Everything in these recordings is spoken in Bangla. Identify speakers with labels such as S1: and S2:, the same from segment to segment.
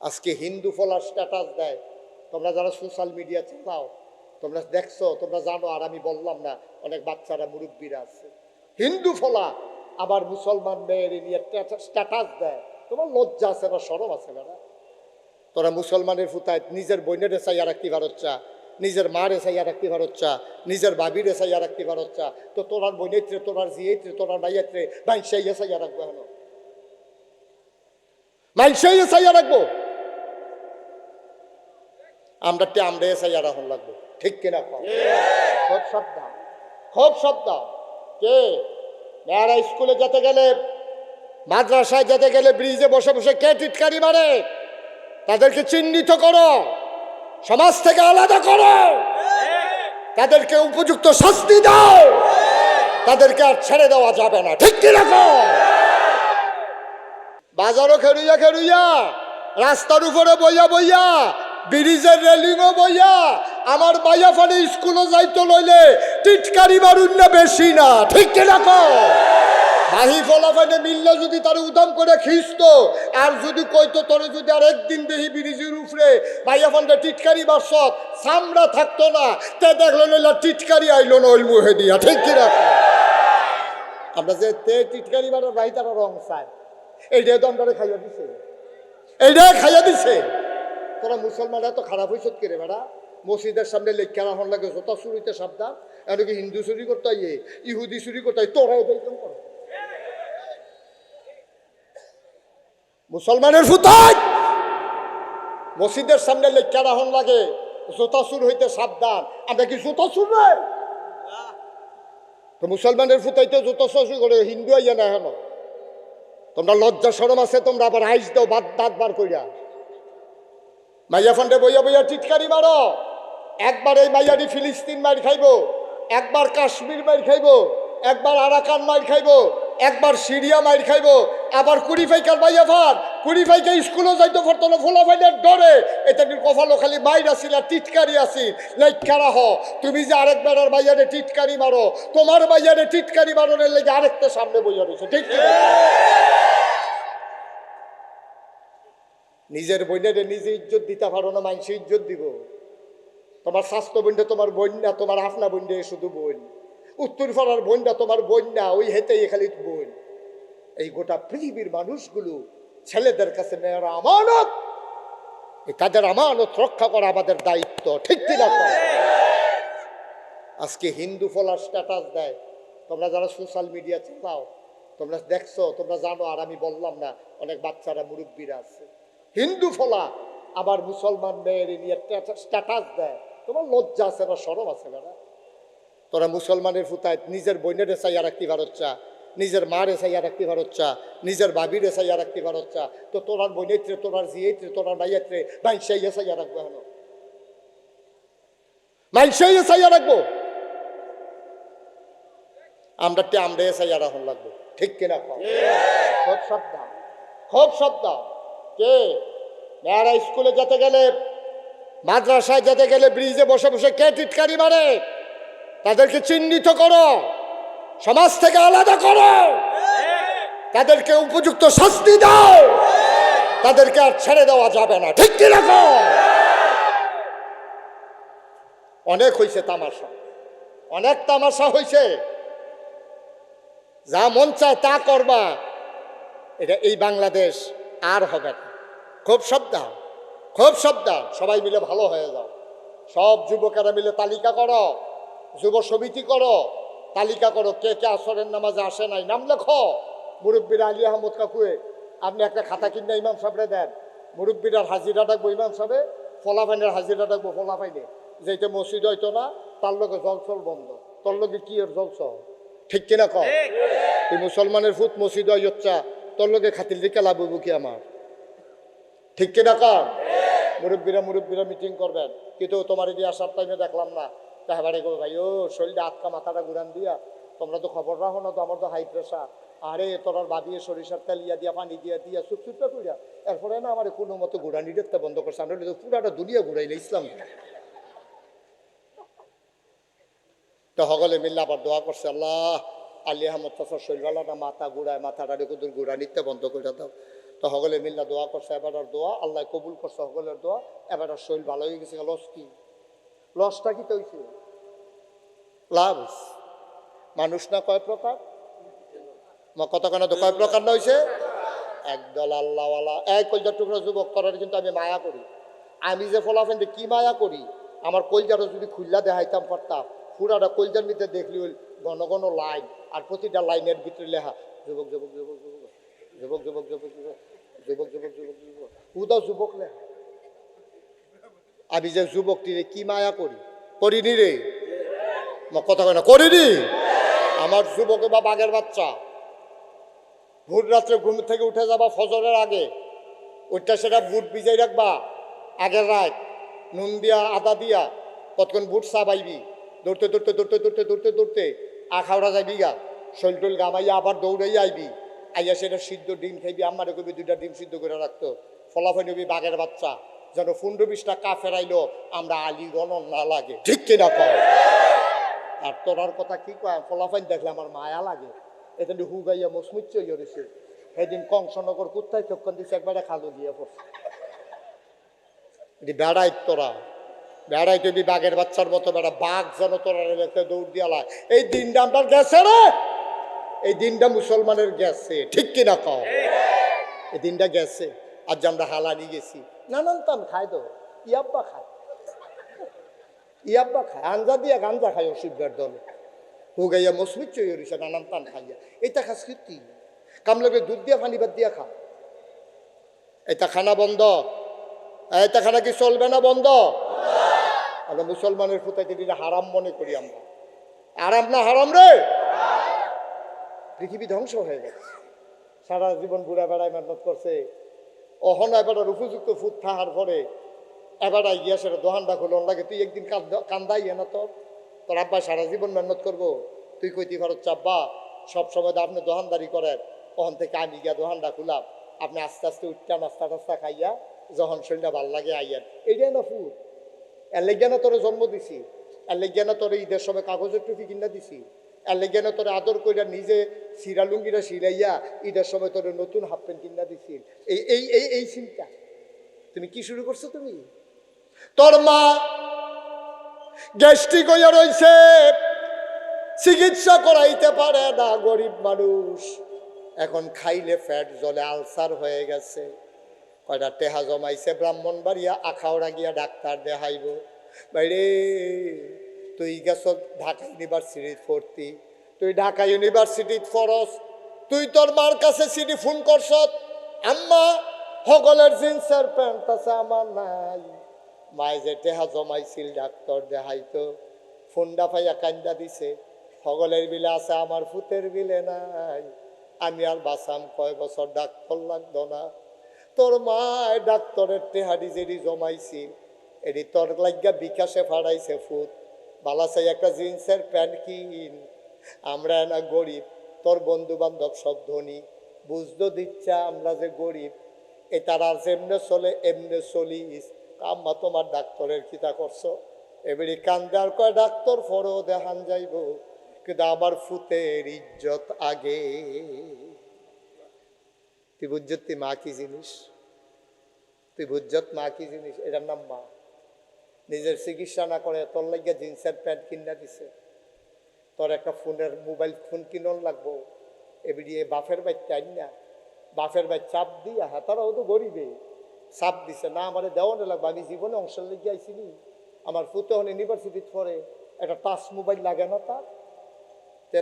S1: আজকে হিন্দু ফলার স্ট্যাটাস দেয়। তোমরা যারা সোশ্যাল মিডিয়া চালাও, তোমরা দেখছ, তোমরা জানো, আর আমি বললাম না, অনেক বাচ্চারা, মুরব্বীরা আছে। হিন্দু ফলা, আবার মুসলমান মেয়ের নিয়ে স্ট্যাটাস দেয়। তোমার লজ্জা আছে না সরম আছে না তোরা মুসলমানের ফুতায় নিজের বইনের চাইয়া রাখতে পারচ্ছা নিজের মার চাইয়া রাখতে পারচ্ছা নিজের বাবির চাইয়া রাখতে পারচ্ছা তো তোরার বইনেত্রে তোরার জিয়েত্রে, তোরার ভাইয়াত্রে মাইনসাই চাইয়া রাখব হেন মাইনসাই চাইয়া রাখব। আমরা তে, আমরা চাইয়া রাখুন লাগবো। ঠিক কিনা? খুব সাবধান। খুব সাবধান। কে? মেয়েরা স্কুলে যেতে গেলে, মাদ্রাসায় যেতে গেলে ব্রিজে বসে বসে কে টিটকারি মারে? তাদেরকে চিহ্নিত করো। সমাজ থেকে আলাদা করো। তাদেরকে উপযুক্ত শাস্তি দাও। তাদেরকে আর ছেড়ে দেওয়া যাবে না। ঠিক কি? রকম বাজারও খেরুইয়া খেরুইয়া রাস্তার উপরে বইয়া বইয়া ব্রিজের রেলিংও বইয়া আমার বাইয়া ফানে স্কুলে যাইতো লইলে টিটকারি মারুন না বেশি না, ঠিক কি রকম বাহি ফলাফানে মিললে যদি তার উদাম করে খিস্ত, আর যদি কইতো তোরে যদি আর একদিন দেহি ব্রিজের উপরে বাইয়া ফান্ডে টিটকারি বাসত সামরা থাকতো না, তে দেখল নইলা টিটকারি আইলো না ওই মুহে দিয়া, ঠিক কি রকম আমরা যে তে টিটকারি মারার ভাই তারা রং চায়। এইটাই তো খাইয়া দিছে। এইটাই খাইয়া দিছে। তোরা মুসলমান এত খারাপ হয়েছ কে রে বেড়া? মসজিদের সামনে লেখা রাখুন লাগে জোতা চুরিতে সাবধান। এদিকে হিন্দু চুরি করতে ইয়ে ইহুদি চুরি করতে তোরা এটাই মুসলমানের ফুতাই মসজিদের সামনে লেখা রাখুন লাগে জোতা চুর হইতে সাবধান। আমরা কি জোতা চুর নাই তো মুসলমানের ফুতাইতে জুতো করে, হিন্দু আইয়া না হেন? তোমরা লজ্জা সরম আছে, তোমরা আবার আইস দাও, বাদ দাঁত বার কইরা। মাইয়া ফান্ডে বইয়া বইয়া টিটকারি মারো। একবার এই মাইয়ারি ফিলিস্তিন মার খাইব, একবার কাশ্মীর মার খাইব, একবার আরাকান মার খাইবো, একবার সিরিয়া মার খাইব, আবার কুড়ি ফাইকার মাইয়া ফার, কুড়ি ফাইকা স্কুলে যাইতো ফরতো না ফোলা ফাইনের ডরে। এটা কফালো খালি মাইর আসিল আর টিটকারি আসি লাইকারা হ তুমি যে আরেকবার আর মাইয়ারে টিটকারি মারো, তোমার মাইয়ারে টিটকারি মারোনের লেগে আরেকটা সামনে বইয়া রয়েছে, ঠিক কি না? নিজের বইনেরে নিজে ইজ্জত দিতে পারো না, মানুষে ইজ্জত দিব। তোমার স্বাস্থ্য বন্যা তোমার বন্যা তোমার হাফনা বন্যা শুধু বোন। উত্তর পাড়ার বোনটা তোমার বন্যা ওই হেতেই খালি বোন। এই গোটা পৃথিবীর মানুষগুলো, ছেলেদের কাছে মেয়েরা আমানত তাদের আমানত রক্ষা করা আমাদের দায়িত্ব, ঠিক কিনা? আজকে হিন্দু ফলার স্ট্যাটাস দেয়। তোমরা যারা সোশ্যাল মিডিয়া চালাও, তোমরা দেখছ, তোমরা জানো, আর আমি বললাম না, অনেক বাচ্চারা মুরব্বীরা আছে। হিন্দু ফলা আবার মুসলমান মেয়ের নিয়ে স্ট্যাটাস দেয়। তোমার লজ্জা আছে না সরম আছে না তোরা মুসলমানের ফুতায় নিজের বইনের চাইয়া রাখতে পারচ্ছা নিজের মার চাইয়া রাখতে পারচ্ছা নিজের বাবির চাইয়া রাখতে পারচ্ছা তো তোরার বইনেত্রে তোরার জিয়েত্রে তোরার মাইয়াত্রে মাইনসাই চাইয়া রাখব হেন মাইনসাই চাইয়া রাখব আমরা তে আমরা চাইয়া রাখুন লাগবো। ঠিক কিনা? খুব সাবধান। খুব সাবধান। কে মেয়েরা স্কুলে যেতে গেলে, মাদ্রাসায় যেতে গেলে ব্রিজে বসে বসে কে টিটকারি মারে? তাদেরকে চিহ্নিত করো। সমাজ থেকে আলাদা করো। তাদেরকে উপযুক্ত শাস্তি দাও। তাদেরকে আর ছেড়ে দেওয়া যাবে না। ঠিক কীরকম অনেক হয়েছে তামাশা। অনেক তামাশা হয়েছে যা মন চায় তা করবা। এটা এই বাংলাদেশ আর হবে না। খুব সাবধান খুব সাবধান। সবাই মিলে ভালো হয়ে যাও। সব যুবকেরা মিলে তালিকা করো যুব সমিতি করো তালিকা করো কে কে আসরের নামাজে আসে নাই। নাম লেখো। মুরব্বীর আলী আহমদ কাকুয়ে আপনি একটা খাতা কিনে ইমাম সাহেবরে দেন। মুরব্বীরার হাজিরা ডাকবো ইমাম সাহেবে ফলাফাইনের হাজিরা ডাকবো ফলাফাইনে। যেটা মসজিদ হইতো না তার লগে জলসল বন্ধ। তোর লগে কি এর জলসল ঠিক কিনা কম এই মুসলমানের ফুট মসজিদ হইচ্ছা তোর লগে খাতির দিকে লাভ হইব কি আমার? ঠিক কিনা কম মুরব্বীরা মুরব্বীরা মিটিং করবেন। কিন্তু তোমার এদিকে আসার টাইমে দেখলাম না। তাহলে গো ভাই, ও শরীরটা আটকা মাথাটা ঘুরান দিয়া। তোমরা তো খবর রাখো না তো, আমার তো হাই প্রেশার আরে তোরার বাবিয়ে সরিষার তেল ইয়া দিয়া, পানি দিয়া দিয়া, চুপ চুপটা কইরা এরপরে না আমার কোনো মতো ঘুরানি দেখতে বন্ধ করছে। আমরা পুরাটা দুনিয়া ঘুরাইলে ইসলাম। তো সকলে মিল্লা আবার দোয়া করছে, আল্লাহ আলী আহমদ শরীরওয়ালাটা মাথা ঘুরায় মাথাটা রেখে দূর ঘুরা নিতে বন্ধ করে দাও। তো সকলে মিল্লা দোয়া করছে, এবার আর দোয়া, আল্লাহ কবুল করছে সকলের দোয়া, এবার আর শরীর ভালো হয়ে গেছে লস কি? লসটা কি তো লাভ মানুষ না কয় প্রকার? কতখানা তো কয় প্রকার না হয়েছে একদল আল্লাহওয়ালা। এক কলজার টুকরো যুবক করার কিন্তু আমি মায়া করি। আমি যে ফলাফেন কি মায়া করি? আমার কলজারও যদি খুল্লা দেখাইতাম পারতাম। পুরাটা কলজার মধ্যে দেখলি ঘন ঘন লাইন, আর প্রতিটা লাইনের ভিতরে লেখা যুবক যুবক যুবক যুবক। যুবক যুবক যুবক যুবক যুবক যুবক যুবক উদা যুবক লে আমি যে যুবকটি রে কি মায়া করি করিনি রে কথা কয় না করিনি আমার যুবক বা বাঘের বাচ্চা ভোর রাত্রে ঘুম থেকে উঠে যাবা ফজরের আগে ওইটা সেটা বুট বিজাই রাখবা আগের রাত নুন দিয়া আদা দিয়া কতক্ষণ বুট সাবাইবি দৌড়তে দৌড়তে দৌড়তে দৌড়তে দৌড়তে দৌড়তে আখাওড়া যাইবি গা শৈল টোল গামাইয়া আবার দৌড়াই আইবি আইয়া সেটা সিদ্ধ ডিম খাইবি আমারে কবি দুইটা ডিম সিদ্ধ করে রাখতো। ফলাফল নিবি বাঘের বাচ্চা, যেন পনেরো বিশটা কা ফেরাইলো আমরা আলি গণন না লাগে। ঠিক কিনা কয় আর তোরার কথা কি কয়? ফলাফাইন দেখলে আমার মায়া লাগে। এটা হুগাইয়া মসমুচ্চ রয়েছে সেদিন কংসনগর কোথায় চক্ষণ দিচ্ছে একবারে খালো দিয়ে পড়ছে। এটি বেড়াই তোরা। বেড়াই তুমি বাঘের বাচ্চার মতো বেড়া। বাঘ যেন তোরা দৌড় দিয়ালা এই দিনটা আমার গেছে রে! এই দিনটা মুসলমানের গেছে, ঠিক কিনা কও? এই দিনটা গেছে, আজ আমরা হালানি গেছি। নানান তান খাই তো ইয়াব্বা খায়। ইয়াব্বা খায়, আঞ্জা দিয়া গাঞ্জা খায় অসুবিধার দলে। হুগাইয়া মসমিত চই রইছে, নানান তান খাইয়া। এটা খাস কীর্তি কামলাবে দুধ দিয়া, পানি বাদ দিয়া খা। এটা খানা বন্ধ। এটা খানা কি চলবে না বন্ধ? আমরা মুসলমানের ফুটাইতে দিলে হারাম মনে করি আমরা। আরাম না হারাম রে? পৃথিবী ধ্বংস হয়ে গেছে। সারা জীবন বুড়া বেড়ায় মেহনত করছে। অহন এবার উপযুক্ত ফুট থাকার পরে এবার গিয়া সেটা দোহানটা খুলো লাগে তুই একদিন কান্দ- কান্দাই না তোর। তোর আব্বা সারা জীবন মেহনত করব। তুই কইতি ভারত চাব্বা সব সময় তো আপনি দোহানদারি করেন। ওখান থেকে আমি গিয়া দোহানটা খুলাম। আপনি আস্তে আস্তে উঠটা নাস্তা টাস্তা খাইয়া যখন শরীরটা ভালো লাগে আইয়ান। এইটাই না ফুট। এর লেগে না তোরে জন্ম দিছি। এর লেগে না তোরে ঈদের সময় কাগজের টুপি কিনা দিছি। এর লেগে না তোরে আদর কইরা নিজে সিরালুঙ্গিরা সিরাইয়া ঈদের সময় তোরে নতুন হাফ প্যান্ট কিনা দিছি এই এই এই এই চিন্তা তুমি কি শুরু করছ তুমি? তোর মা গ্যাস্ট্রিক হইয়া রইছে, চিকিৎসা করাইতে পারে না গরিব মানুষ। এখন খাইলে ফ্যাট, জলে আলসার হয়ে গেছে। কয়টা টেহা জমাইছে ব্রাহ্মণবাড়িয়া আখাওড়া গিয়া ডাক্তার দেখাইব। বাইরে তুই গেছ ঢাকা ইউনিভার্সিটিত ভর্তি। তুই ঢাকা ইউনিভার্সিটিত ফরস তুই তোর মার কাছে সিডি ফোন করছ? আম্মা সকলের জিন্সের প্যান্ট আছে আমার নাই। মায়ে যে টেহা জমাইছিল ডাক্তার দেখাইতো। ফোনটা পাইয়া কান্দা দিছে। সকলের বিলে আছে আমার ফুতের বিলে নাই। আমি আর বাসাম কয় বছর ডাক্তার লাগতো না। তোর মা ডাক্তারের টেহাডি জমাইছিল। এটি তোর লাগিয়া বিকাশে ফাড়াইছে ফুট বালাসাই একটা জিন্সের প্যান্ট কিন আমরা না গরিব, তোর বন্ধু বান্ধব সব ধনী। বুঝতে দিচ্ছা আমরা যে গরিব, এ তারা যেমনে চলে, এমনে চলিস। আম্মা তোমার ডাক্তারের কিতা করছ। এবারে কান্দার কয়, ডাক্তার ফরও দেখান যাইব। কিন্তু আমার ফুতের ইজ্জত আগে। তুই বুঝছত তুই মা কি জিনিস? তুই বুঝছত মা কি জিনিস? এটার নাম মা। নিজের চিকিৎসা না করে, তোর লাগিয়া জিন্সের প্যান্ট কিনা দিছে। তোর একটা ফোনের মোবাইল ফোন কিনন লাগবো। এবারে এ বাপের বাচ্চা না? বাফের বাচ্চা চাপ দিয়া হ্যাঁ তারাও তো গরিবে। চাপ দিছে, না, আমার দেওয়ানো লাগবে, আমি জীবনে অংশ লেগে আইসিনি আমার ফুতে হন ইউনিভার্সিটিত পড়ে, একটা টাচ মোবাইল লাগে না তার?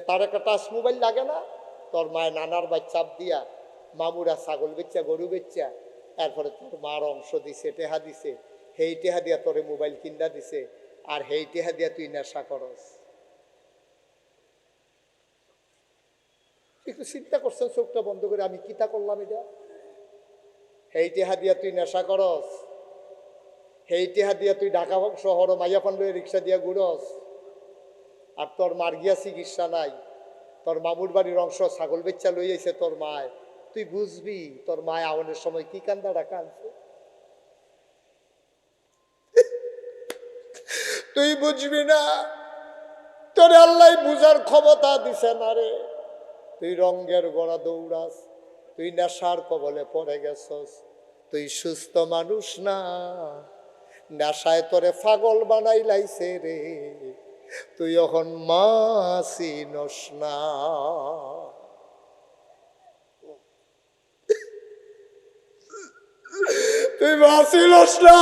S1: তার একটা টাচ মোবাইল লাগে না? তোর মায়ের নানার বাই চাপ দিয়া, মামুরা ছাগল বেচ্চা গরু বেচ্চা এরপরে তোর মার অংশ দিছে, টেহা দিছে। সেই টেহা দিয়া তোরে মোবাইল কিনা দিছে আর সেই টেহা দিয়া তুই নেশা করস একটু চিন্তা করছেন চোখটা বন্ধ করে আমি কিতা করলাম এটা সেই টেহা দিয়া তুই নেশা করস সেই টেহা দিয়া তুই ঢাকা শহর মাইয়াপান লয়ে রিক্সা দিয়া ঘুরস আর তোর মার গিয়া চিকিৎসা নাই। তোর মামুর বাড়ির অংশ ছাগল বেচ্চা লই আইছে তোর মায়। তুই বুঝবি তোর মায় আওয়ানের সময় কি কান্দাটা কানছে তুই বুঝবি না? তোর আল্লাহ বুঝার ক্ষমতা দিছে না রে। তুই রঙ্গের গড়া দৌড়াস, তুই নেশার কবলে পড়ে গেছস, তুই সুস্থ মানুষ না। নেশায় তোরে পাগল বানাই লাইছে রে। তুই এখন মাসি নস না। তুই মাসি নস না।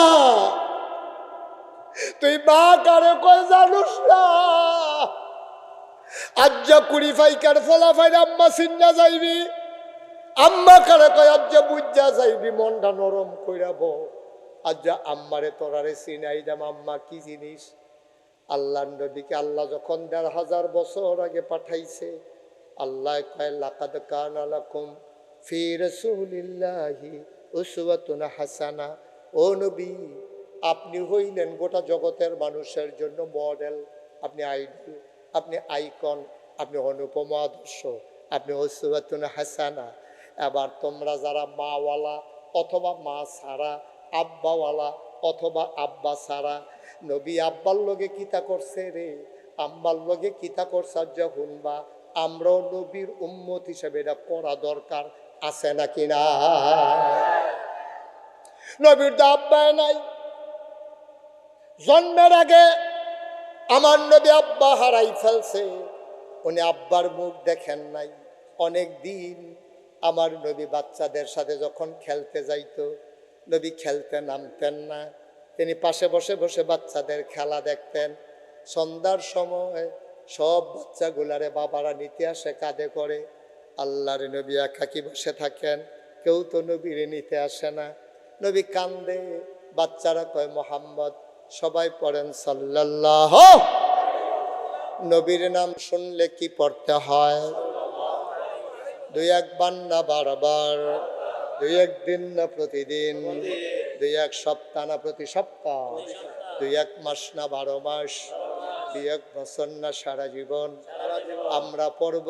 S1: তুই মা কারে কই জানুস না? আজ্জা কুড়ি ফাইকার ফলাফাই আম্মা সিন্না যাইবি। আম্মা কারে কয় আজ্জা বুঝা যাইবি, মনটা নরম কইরাব আজ্জা আম্মারে তোরারে চিনাই দাম, আম্মা কি জিনিস? আল্লাহ নবীকে আল্লাহ যখন দেড় হাজার বছর আগে পাঠাইছে, আল্লাহ কয়, লাকাদ কান আলাকুম ফি রাসূলিল্লাহি উসওয়াতুন হাসানা। ও নবী আপনি হইলেন গোটা জগতের মানুষের জন্য মডেল, আপনি আইডল আপনি আইকন, আপনি অনুপম আদর্শ আপনি উসওয়াতুন হাসানা। এবার তোমরা যারা মাওয়ালা অথবা মা সারা, আব্বাওয়ালা অথবা আব্বা সারা, নবী আব্বার লগে কিতা করছে রে? আম্বার লগে কিতা করছে যখন বা আমরাও নবীর উম্মত হিসেবে এটা করা দরকার আছে নাকি না? নবীর তো আব্বায় নাই। জন্মের আগে আমার নবী আব্বা হারাই ফেলছে। উনি আব্বার মুখ দেখেন নাই। অনেক দিন আমার নবী বাচ্চাদের সাথে যখন খেলতে যাইতো, নবী খেলতে নামতেন না। তিনি পাশে বসে বসে বাচ্চাদের খেলা দেখতেন। সন্ধ্যার সময় সব বাচ্চাগুলারে বাবারা নিতে আসে, কাঁধে করে। আল্লাহর নবী একাকি বসে থাকেন। কেউ তো নবীরে নিতে আসে না। নবী কান্দে। বাচ্চারা কয়, মোহাম্মদ সবাই পড়েন সাল্লাল্লাহ। নবীর নাম শুনলে কি পড়তে হয়? দুই একবার না বারবার, দুই একদিন না প্রতিদিন, দুই এক সপ্তাহ না প্রতি সপ্তাহ, দুই এক মাস না বারো মাস, দুই এক বছর না সারা জীবন। আমরা পড়ব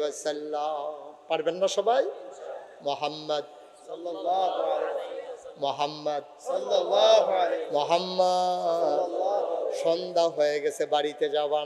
S1: ওয়াসাল্লাম। পারবেন না সবাই? মোহাম্মদ মোহাম্মদ মোহাম্মদ সন্ধ্যা হয়ে গেছে বাড়িতে যাবা